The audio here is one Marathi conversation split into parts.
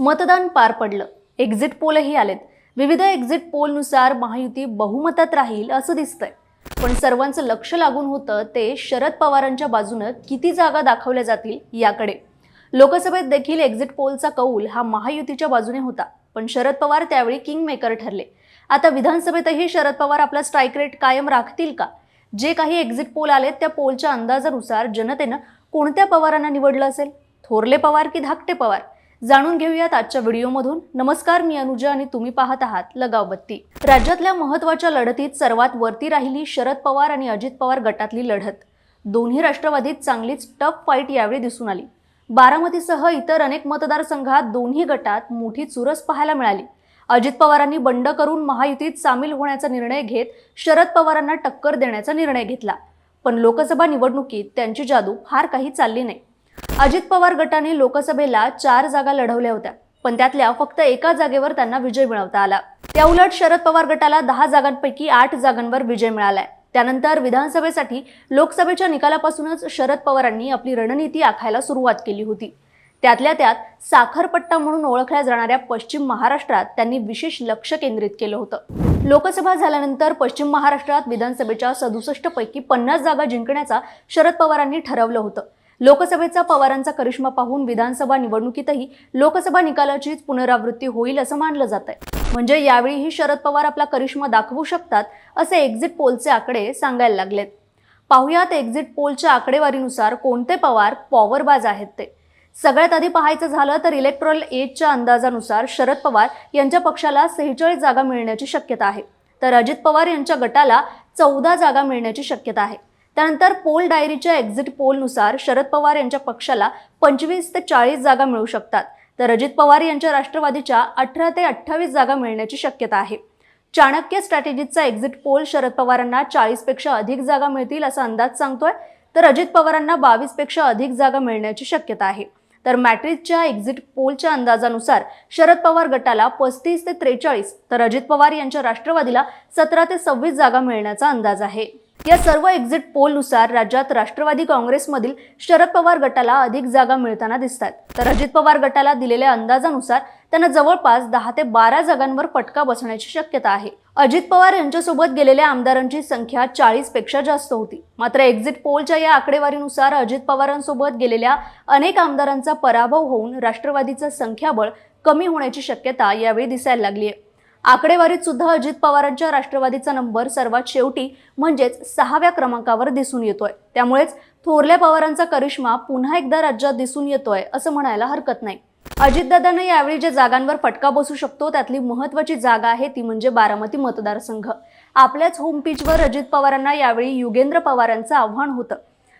मतदान पार पडलं. एक्झिट पोलही आलेत. विविध एक्झिट पोलनुसार महायुती बहुमतात राहील असं दिसतंय. पण सर्वांचं लक्ष लागून होतं ते शरद पवारांच्या बाजूनं किती जागा दाखवल्या जातील याकडे. लोकसभेत देखील एक्झिट पोलचा कौल हा महायुतीच्या बाजूने होता. पण शरद पवार त्यावेळी किंग मेकर ठरले. आता विधानसभेतही शरद पवार आपला स्ट्राईक रेट कायम राखतील का? जे काही एक्झिट पोल आलेत त्या पोलच्या अंदाजानुसार जनतेनं कोणत्या पवारांना निवडलं असेल? थोरले पवार की धाकटे पवार? जाणून घेऊयात आजच्या व्हिडिओमधून. नमस्कार मी अनुजा आणि तुम्ही पाहत आहात लगाव बत्ती. राज्यातल्या महत्त्वाच्या लढतीत सर्वात वरती राहिली शरद पवार आणि अजित पवार गटातली लढत. दोन्ही राष्ट्रवादीत चांगलीच टफ फाईट यावेळी दिसून आली. बारामतीसह इतर अनेक मतदारसंघात दोन्ही गटात मोठी चुरस पाहायला मिळाली. अजित पवारांनी बंड करून महायुतीत सामील होण्याचा निर्णय घेत शरद पवारांना टक्कर देण्याचा निर्णय घेतला. पण लोकसभा निवडणुकीत त्यांची जादू फार काही चालली नाही. अजित पवार गटाने लोकसभेला चार जागा लढवल्या होत्या. पण त्यातल्या फक्त एका जागेवर त्यांना विजय मिळवता आला. त्याउलट शरद पवार गटाला दहा जागांपैकी आठ जागांवर विजय मिळालाय. त्यानंतर विधानसभेसाठी लोकसभेच्या निकालापासूनच शरद पवारांनी आपली रणनीती आखायला सुरुवात केली होती. त्यातल्या त्यात साखरपट्टा म्हणून ओळखल्या जाणाऱ्या पश्चिम महाराष्ट्रात त्यांनी विशेष लक्ष केंद्रित केलं होतं. लोकसभा झाल्यानंतर पश्चिम महाराष्ट्रात विधानसभेच्या सदुसष्ट पैकी पन्नास जागा जिंकण्याचा शरद पवारांनी ठरवलं होतं. लोकसभेचा पवारांचा करिश्मा पाहून विधानसभा निवडणुकीतही लोकसभा निकालाचीच पुनरावृत्ती होईल असं मानलं जात आहे. म्हणजे यावेळीही शरद पवार आपला करिश्मा दाखवू शकतात असे एक्झिट पोलचे आकडे सांगायला लागलेत. पाहुयात एक्झिट पोलच्या आकडेवारीनुसार कोणते पवार पॉवरबाज आहेत ते. सगळ्यात आधी पाहायचं झालं तर इलेक्ट्रॉल एजच्या अंदाजानुसार शरद पवार यांच्या पक्षाला सेहेचाळीस जागा मिळण्याची शक्यता आहे. तर अजित पवार यांच्या गटाला चौदा जागा मिळण्याची शक्यता आहे. त्यानंतर पोल डायरीच्या एक्झिट पोलनुसार शरद पवार यांच्या पक्षाला पंचवीस ते चाळीस जागा मिळू शकतात. तर अजित पवार यांच्या राष्ट्रवादीच्या अठरा ते अठ्ठावीस जागा मिळण्याची शक्यता आहे. चाणक्य स्ट्रॅटेजीचा एक्झिट पोल शरद पवारांना चाळीसपेक्षा अधिक जागा मिळतील असा अंदाज सांगतोय. तर अजित पवारांना बावीसपेक्षा अधिक जागा मिळण्याची शक्यता आहे. तर मॅट्रिकच्या एक्झिट पोलच्या अंदाजानुसार शरद पवार गटाला पस्तीस ते त्रेचाळीस तर अजित पवार यांच्या राष्ट्रवादीला सतरा ते सव्वीस जागा मिळण्याचा अंदाज आहे. या सर्व एक्झिट पोलनुसार राज्यात राष्ट्रवादी काँग्रेसमधील शरद पवार गटाला अधिक जागा मिळताना दिसतात. तर अजित पवार गटाला दिलेल्या अंदाजानुसार त्यांना जवळपास दहा ते बारा जागांवर फटका बसण्याची शक्यता आहे. अजित पवार यांच्यासोबत गेलेल्या आमदारांची संख्या चाळीसपेक्षा जास्त होती. मात्र एक्झिट पोलच्या या आकडेवारीनुसार अजित पवारांसोबत गेलेल्या अनेक आमदारांचा पराभव होऊन राष्ट्रवादीचं संख्याबळ कमी होण्याची शक्यता यावेळी दिसायला लागली आहे. आकडेवारीत सुद्धा अजित पवारांच्या राष्ट्रवादीचा नंबर सर्वात शेवटी म्हणजेच सहाव्या क्रमांकावर दिसून येतोय. त्यामुळेच थोरल्या पवारांचा करिश्मा पुन्हा एकदा राज्यात दिसून येतोय असं म्हणायला हरकत नाही. अजितदादांना यावेळी ज्या जागांवर फटका बसू शकतो त्यातली महत्वाची जागा आहे ती म्हणजे बारामती मतदारसंघ. आपल्याच होम पिचवर अजित पवारांना यावेळी युगेंद्र पवारांचं आव्हान होतं.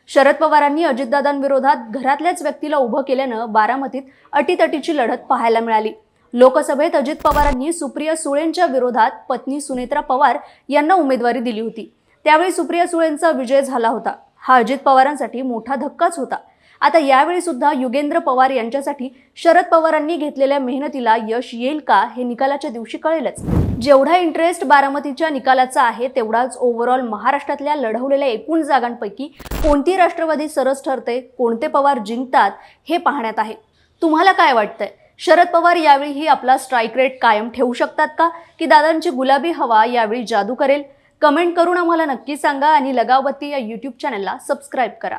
शरद पवारांनी अजितदादांविरोधात घरातल्याच व्यक्तीला उभं केल्यानं बारामतीत अटीतटीची लढत पाहायला मिळाली. लोकसभेत अजित पवारांनी सुप्रिया सुळेंच्या विरोधात पत्नी सुनेत्रा पवार यांना उमेदवारी दिली होती. त्यावेळी सुप्रिया सुळेंचा विजय झाला होता. हा अजित पवारांसाठी मोठा धक्काच होता. आता यावेळी सुद्धा युगेंद्र पवार यांच्यासाठी शरद पवारांनी घेतलेल्या मेहनतीला यश येईल का हे निकालाच्या दिवशी कळेलच. जेवढा इंटरेस्ट बारामतीच्या निकालाचा आहे तेवढाच ओव्हरऑल महाराष्ट्रातल्या लढवलेल्या एकूण जागांपैकी कोणती राष्ट्रवादी सरस ठरते कोणते पवार जिंकतात हे पाहण्यात आहे. तुम्हाला काय वाटतंय? शरद पवार यावेळीही आपला स्ट्राईक रेट कायम ठेवू शकतात का? की दादांची गुलाबी हवा यावेळी जादू करेल? कमेंट करून आम्हाला नक्की सांगा आणि लगावबत्ती या यूट्यूब चॅनलला सबस्क्राईब करा.